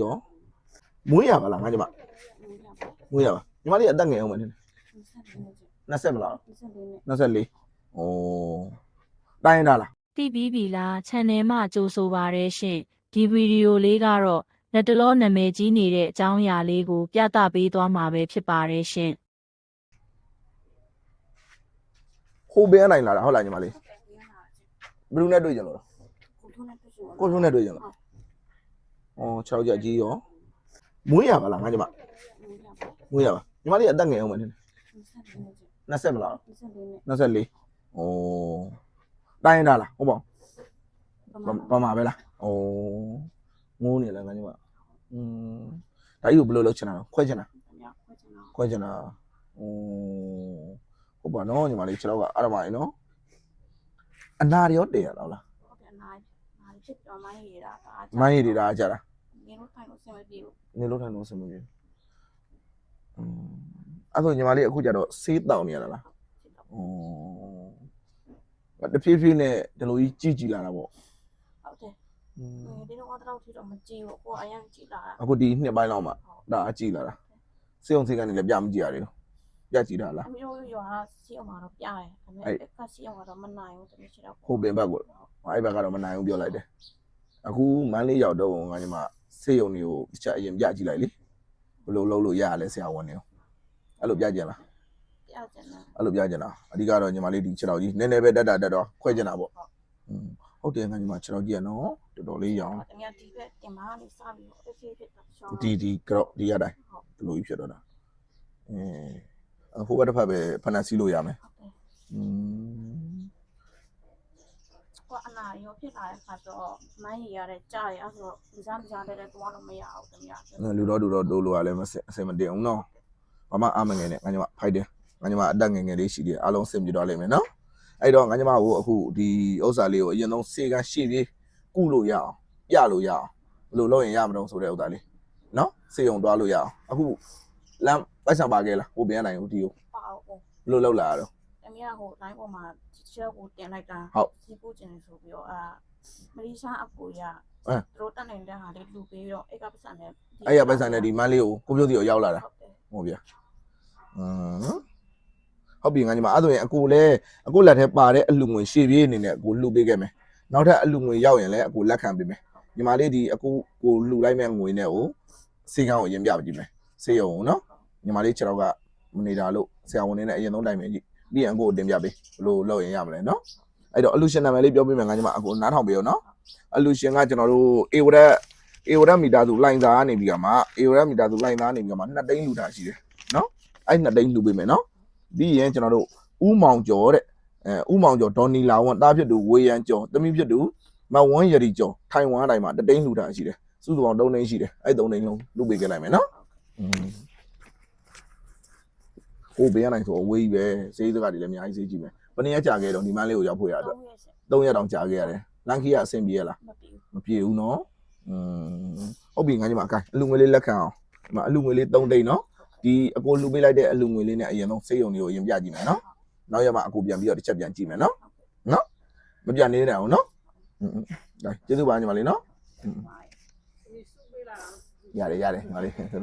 ရောမွေးရပါလားငါညီမမွေးရပါညီမလေးအသက်ငယ်အောင်မယ်နင်20မလား24ဩတိုင်းတာလားတိပြီးပြီလား channel မှာကြိုဆိုပါရရှင်ဒီဗီဒီယိုလေးကတော့လက်တလောနာမည်ကြီးနေတဲ့အကြောင်းအရာလေးကို ပြသပေးသွားမှာပဲဖြစ်ပါတယ်ရှင်ဟိုဘဲနိုင်လာတာဟုတ်လားညီမလေးဘယ်သူနဲ့တွေ့ကြလို့ကိုထုံးနဲ့တွေ့ကြလို့ ဩ6ရက်ကြီးရောမွေးရပါလားငါညီမမွေးရပါညီမလေးအသက်ငယ်အောင်မယ်နင်20မလား24ဩတိုင်းတာလားဟုတ်ပါဘာမှာပဲလားဩငိုးနေလားငါညီမอืมဒါကြီးကိုဘယ်လိုလုပ်ချင်တာလဲခွဲချင်တာခွဲချင်တာဟိုဟုတ်ပါနော်ညီမလေးခြေတော့ကအဲ့ဒါမှရင်နော်အနာရောတည်ရတော့လား ဖြစ်တော့မိုင်းရတာပါ။မိုင်းရတာကြာတာ။နေလို့ထိုင်လို့ဆင်မပြေဘူး။နေလို့ထိုင်လို့ဆင်မပြေဘူး။အင်းအဲ့ဆိုညီမလေးအခုကြတော့ဆေးတောင်နေရတာလား။အော်။တဖြည်းဖြည်းနဲ့ဒီလိုကြီးကြည့်ကြည့်လာတာပေါ့။ဟုတ်တယ်။အင်းဒီတော့အတော့ထီတော့မကြည့်ဘူး။ကိုကအရင်ကြည့်လာတာ။အခုဒီနှစ်ပိုင်းလောက်မှဒါအကြည့်လာတာ။စေုံစေကနေလည်းပြမကြည့်ရသေးဘူး။ ပြကြည့်တာလားအမျိုးရွာစီအောင်မှာတော့ပြရဲဒါပေမဲ့ကစီအောင်ကတော့မနိုင်ဘူးတမီးရှိတော့ဟုတ်ပင်ဘက်ကိုအဲ့ဘက်ကတော့မနိုင်ဘူးပြောလိုက်တယ်အခုမန်းလေးရောက်တော့ငါညီမစေးုံတွေကိုတစ်ချက်အရင်ပြကြည့်လိုက်လေဘယ်လိုလုပ်လို့ရရလဲဆရာဝန်တွေကိုအဲ့လိုပြကြင်လားပြကြတယ်အဲ့လိုပြကြင်တာအဓိကတော့ညီမလေးဒီခြေတော်ကြီးနည်းနည်းပဲတက်တာတက်တော့ခွဲကြင်တာပေါ့อืมဟုတ်တယ်ငါညီမခြေတော်ကြီးကနော်တော်တော်လေးရောင်းတမီးဒီဘက်တင်မာလေးစပြီးတော့အဖေးဖြစ်တာရှောင်းဒီဒီကတော့ဒီရတိုင်းဒီလိုကြီးဖြစ်တော့တာအဲ ဟိုဘက်တစ်ဖက်ပဲဖနက်စီးလို့ရမယ်อืมဟိုအနာရောဖြစ်လာတဲ့ခါတော့မိုင်းရရတဲ့ကြားရအဲ့ဆိုဒီစားမစားတဲ့တော့လို့မရအောင်တမီးလူတော့လူတော့ဒိုးလို့ရလဲမစအစင်မတင်အောင်နော်ဘာမှအမငယ်နဲ့ငါညီမဖိုက်တယ်ငါညီမအတက်ငယ်ငယ်လေးရှိတယ်အားလုံးစင်ပြတော့လိမ့်မယ်နော်အဲ့တော့ငါညီမကိုအခုဒီဥစ္စာလေးကိုအရင်ဆုံးစေကရှေ့ပြေးကုလို့ရအောင်ပြလို့ရအောင်ဘယ်လိုလုပ်ရင်ရမလို့ဆိုတဲ့ဥစ္စာလေးနော်စေုံသွားလို့ရအောင်အခုလမ်း ပိုက်ဆံပါခဲ့လားဟိုပြန်နိုင်ဦးဒီကိုပါအောင်ဘယ်လိုလုပ်လာရတော့တမီးကဟိုတိုင်းပေါ်မှာချက်ကိုတင်လိုက်တာဟုတ်စီပူကျင်ဆိုပြီးတော့အာမရီရှာအပူရအဲသူတို့တက်နေတဲ့ဟာလေးလူပေးတော့အဲ့ကပတ်စံနဲ့အဲ့ရပိုက်ဆံနဲ့ဒီမန်းလေးကိုကိုပြုတ်စီကိုရောက်လာတာဟုတ်တယ်ဟုတ်ဗျာအင်းဟုတ်ပြီငါညီမအဲ့ဆိုရင်အကိုလည်းအကိုလက်ထဲပါတဲ့အလူငွေရှေ့ပြေးအနေနဲ့အကိုလှူပေးခဲ့မယ်နောက်ထပ်အလူငွေရောက်ရင်လည်းအကိုလက်ခံပေးမယ်ညီမလေးဒီအကိုကိုလှူလိုက်မဲ့ငွေနဲ့ကိုစေကန်းကိုအရင်ပြကြည့်မယ်စေရုံကိုနော် ညီမလေးခြေတော့ကမနေတာလို့ဆရာဝန်နေနဲ့အရင်ဆုံးတိုင်မယ်ကြည့်ပြီးရင်အကိုကိုတင်ပြပေးဘယ်လိုလုပ်ရင်ရမလဲနော်အဲ့တော့အလူရှင်နာမည်လေးပြောပေးမယ်ငါညီမအကိုနားထောင်ပေးရောနော်အလူရှင်ကကျွန်တော်တို့အေဝရက်အေဝရက်မီတာစုလိုင်စာကနေပြီးကမှအေဝရက်မီတာစုလိုင်စာနေပြီးကမှနှစ်သိန်းလူတာရှိတယ်နော်အဲ့နှစ်သိန်းလူပေးမယ်နော်ပြီးရင်ကျွန်တော်တို့ဥမောင်ကျော်တဲ့အဲဥမောင်ကျော်ဒေါ်နီလာဝန်တားဖြစ်သူဝေယံကျော်တမိဖြစ်သူမဝန်းရည်ကျော်ထိုင်ဝမ်အတိုင်းမှာတစ်သိန်းလူတာရှိတယ်စုစုပေါင်း3သိန်းရှိတယ်အဲ့3သိန်းလုံးလူပေးခဲ့လိုက်မယ်နော်อืม ဟိုဘေးရနိုင်ဆိုအဝေးကြီးပဲဈေးစကားတွေလည်းအများကြီးဈေးကြီးမယ်ဘယ်နည်းကြာခဲ့တော့ဒီမန်းလေးကိုရောက်ဖို့ရတော့ တော့ရဲ့ရှင် 3ရက်တောင်ကြာခဲ့ရတယ်လန်ခီကအဆင်ပြေရလား မပြီးဘူး မပြေဘူးနော်อืมဟုတ်ပြီငါညီမအကိုင်အလူငွေလေးလက်ခံအောင်ဒီမှာအလူငွေလေး3တိန်နော်ဒီအကိုလူပေးလိုက်တဲ့အလူငွေလေးနဲ့အရင်ဆုံးစေးရုံတွေကိုအရင်ပြကြည့်မယ်နော်နောက်ရမှအကိုပြန်ပြီးတော့တစ်ချက်ပြန်ကြည့်မယ်နော်နော်မပြန်နေနဲ့အောင်နော်อืมဒါကျေးဇူးပါညီမလေးနော်ရတယ်ရတယ်ညီမလေး